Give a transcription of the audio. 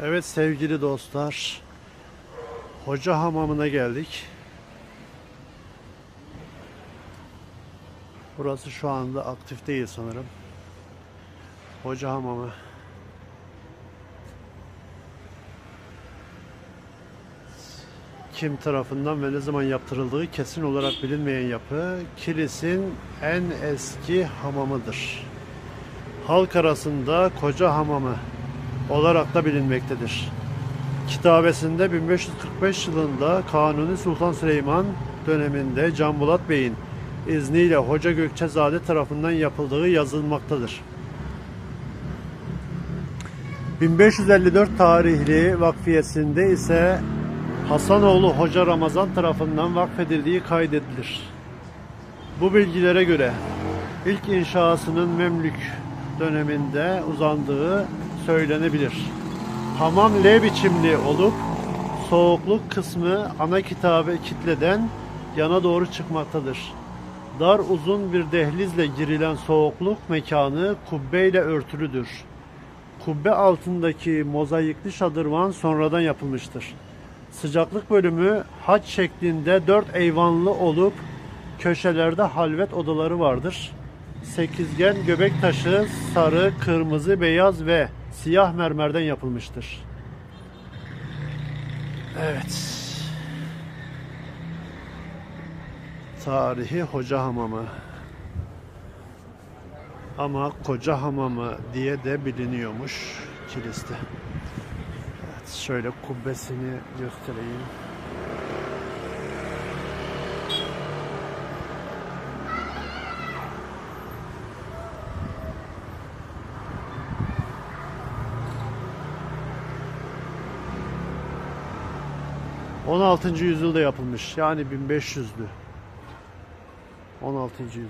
Evet sevgili dostlar. Hoca hamamına geldik. Burası şu anda aktif değil sanırım. Hoca hamamı. Kim tarafından ve ne zaman yaptırıldığı kesin olarak bilinmeyen yapı Kilis'in en eski hamamıdır. Halk arasında Koca Hamamı olarak da bilinmektedir. Kitabesinde 1545 yılında Kanuni Sultan Süleyman döneminde Can Bulat Bey'in izniyle Hoca Gökçezade tarafından yapıldığı yazılmaktadır. 1554 tarihli vakfiyesinde ise Hasanoğlu Hoca Ramazan tarafından vakfedildiği kaydedilir. Bu bilgilere göre ilk inşasının Memlük döneminde uzandığı söylenebilir. Hamam L biçimli olup soğukluk kısmı ana kitabı kitleden yana doğru çıkmaktadır. Dar uzun bir dehlizle girilen soğukluk mekanı kubbeyle örtülüdür. Kubbe altındaki mozaikli şadırvan sonradan yapılmıştır. Sıcaklık bölümü haç şeklinde dört eyvanlı olup köşelerde halvet odaları vardır. Sekizgen göbek taşı sarı, kırmızı, beyaz ve siyah mermerden yapılmıştır. Evet. Tarihi Hoca Hamamı. Ama Koca Hamamı diye de biliniyormuş kiliste. Evet, şöyle kubbesini göstereyim. On altıncı yüzyılda yapılmış. Yani 1500'lü. 16. yüzyıl.